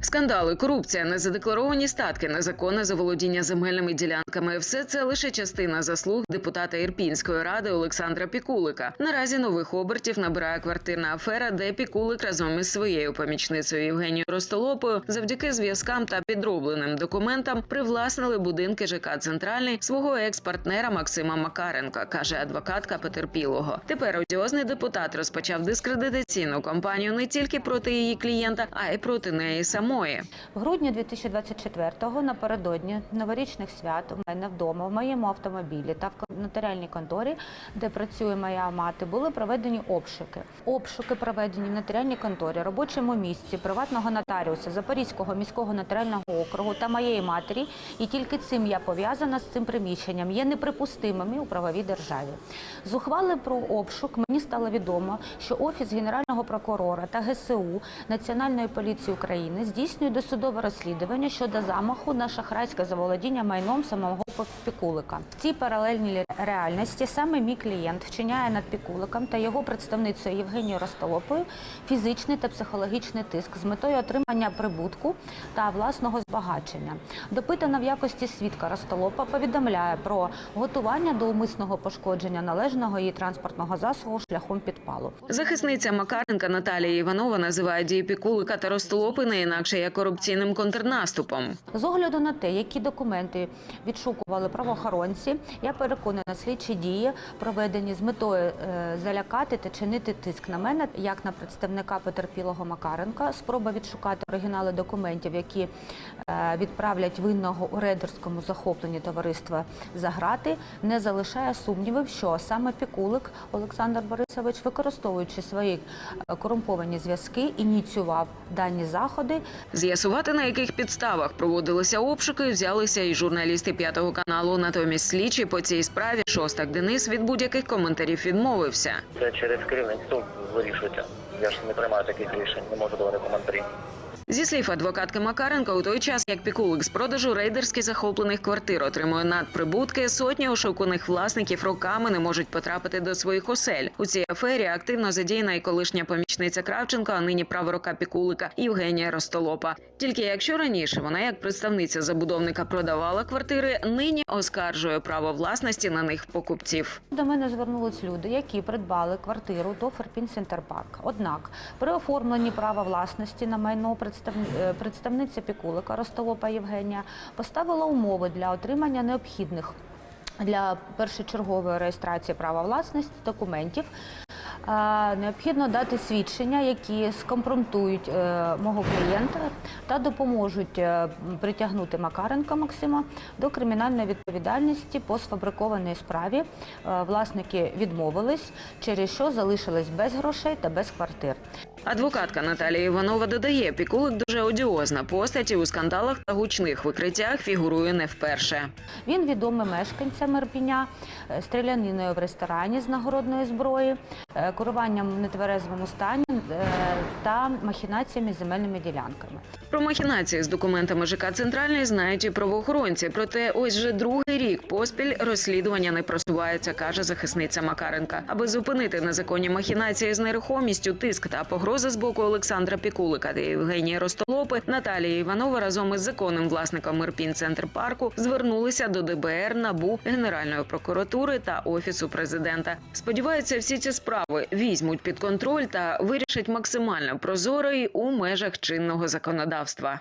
Скандали, корупція, незадекларовані статки, незаконне заволодіння земельними ділянками все це лише частина заслуг депутата Ірпінської ради Олександра Пікулика. Наразі нових обертів набирає квартирна афера, де Пікулик разом із своєю помічницею Євгенією Ростолопою завдяки зв'язкам та підробленим документам привласнили будинки ЖК Центральний свого екс-партнера Максима Макаренка, каже адвокатка потерпілого. Тепер одіозний депутат розпочав дискредитаційну кампанію не тільки проти її клієнта, а й проти неї самої. В грудні 2024-го напередодні новорічних свят у мене вдома в моєму автомобілі та в нотаріальній конторі, де працює моя мати, були проведені обшуки. Обшуки проведені в нотаріальній конторі, робочому місці приватного нотаріуса Запорізького міського нотаріального округу та моєї матері. І тільки цим я пов'язана з цим приміщенням є неприпустимими у правовій державі. З ухвали про обшук мені стало відомо, що офіс генерального прокурора та ГСУ Національної поліції України здійснює досудове розслідування щодо замаху на шахрайське заволодіння майном самого Пікулика. В цій паралельній реальності саме мій клієнт вчиняє над Пікуликом та його представницею Євгенією Ростолопою фізичний та психологічний тиск з метою отримання прибутку та власного збагачення. Допитана в якості свідка Ростолопа повідомляє про готування до умисного пошкодження належного її транспортного засобу шляхом підпалу. Захисниця Макаренка Наталія Іванова називає дії Пікулика та Ростолопи не інакше як корупційним контрнаступом. З огляду на те, які документи відшукували правоохоронці, я переконана, слідчі дії проведені з метою е, залякати та чинити тиск на мене, як на представника потерпілого Макаренка. Спроба відшукати оригінали документів, які е, відправлять винного у рейдерському захопленні товариства за грати, не залишає сумнівів, що саме Пікулик Олександр Борисович, використовуючи свої е, корумповані зв'язки, ініціював дані заходи З'ясувати на яких підставах проводилися обшуки, взялися і журналісти п'ятого каналу. Натомість слідчий по цій справі Шостак Денис від будь-яких коментарів відмовився. Це через керівництво вирішується. Я ж не приймаю таких рішень, не можу давати коментарі. Зі слів адвокатки Макаренка, у той час як Пікулик з продажу рейдерськи захоплених квартир отримує надприбутки, сотні ошуканих власників роками не можуть потрапити до своїх осель. У цій афері активно задіяна і колишня помічниця Кравченка, а нині праворука Пікулика Євгенія Ростолопа. Тільки якщо раніше вона, як представниця забудовника, продавала квартири, нині оскаржує право власності на них покупців. До мене звернулись люди, які придбали квартиру до Ферпін Центрпарк. Однак при оформленні права власності на майно представ- е, представниця Пікулика Ростолопа Євгенія поставила умови для отримання необхідних для першочергової реєстрації права власності документів. Необхідно дати свідчення, які скомпрометують е, мого клієнта та допоможуть е, притягнути Макаренка Максима до кримінальної відповідальності по сфабрикованій справі. Е, Власники відмовились, через що залишились без грошей та без квартир. Адвокатка Наталія Іванова додає, Пікулик дуже одіозна постать і у скандалах та гучних викриттях фігурує не вперше. Він відомий мешканцям Ірпіня, стріляниною в ресторані з нагородної зброї, керуванням в нетверезвому стані е, та махінаціями земельними ділянками. Про махінації з документами ЖК Центральний знають і правоохоронці. Проте ось вже другий рік поспіль розслідування не просувається, каже захисниця Макаренка. Аби зупинити незаконні махінації з нерухомістю, тиск та погрози з боку Олександра Пікулика та Євгенії Ростолопи, Наталія Іванова разом із законним власником Ірпінь Центр парку звернулися до ДБР, НАБУ, Генеральної прокуратури та офісу президента. Сподіваються, всі ці справи візьмуть під контроль та вирішать максимально прозоро і у межах чинного законодавства.